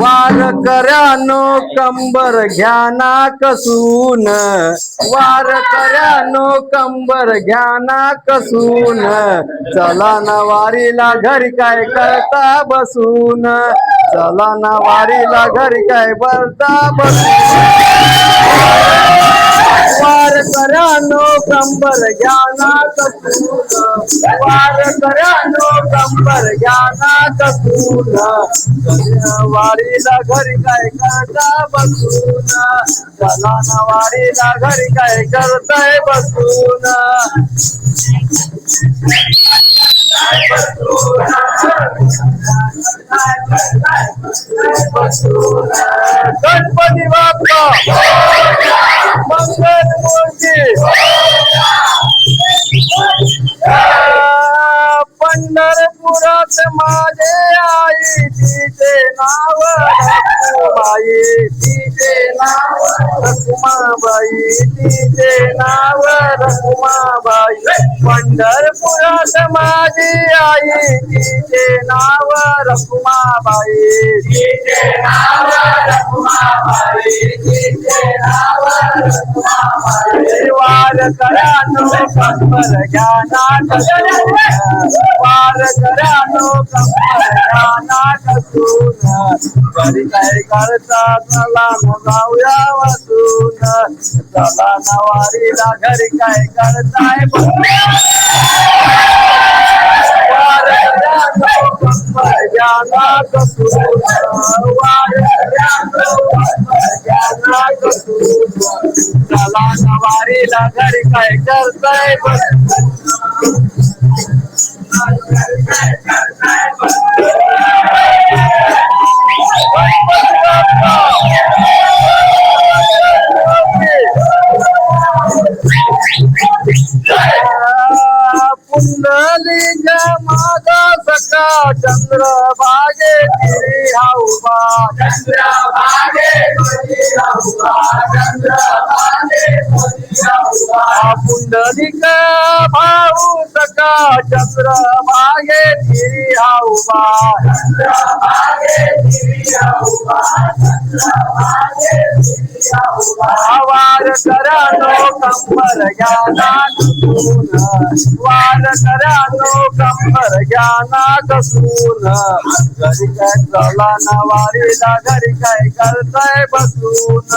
वार कर्यानो कंबर घ्याना कसून. वार कर्यानो कंबर घ्याना कसून. चला ना वारीला घरी काय करता बसून. चला ना वारीला घरी काय बरता बसून. करानो कंबर ज्ञाना कसून वार करानो कंबर ज्ञाना कसून वारीला घरी काय करता बसून। चला ना वारीला घरी काय करताय बसून। गणपती बाप्पा। पंढरपुरात माझे आई तिचे नाव रखुमाई तिचे नाव रखुमाबाई तिचे नाव रखुमाबाई पंढरपुरात माझी आई तिचे नाव रखुमाबाई तिचे नाव रखुमाबाई वार करानो कंबर ज्ञाना वार करानो कंबर ज्ञाना कसून घरी काय करता चला न जाऊया चला न घरी काय करताय वार करानो कंबर ज्ञाना वार करानो कंबर ज्ञाना चला सवारीला घरी काय करताय पुंडलिक माझा सखा चंद्र भागे तिरी हाऊबा चंद्र भागे चंद्र पुंडलिक भाऊ सका चंद्र मागे तिरी हाऊबा चंद्र भागे तिरी हाऊबा कंबर ज्ञाना कसून वार करानो कंबर ज्ञाना कसून घरी काय चला ना घरी काय करताय बसून.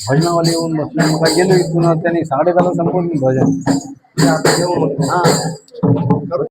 भजनावाले येऊन बसले मग काय गेलो इथून त्यांनी साडेदहाला संपवून भजन. हा.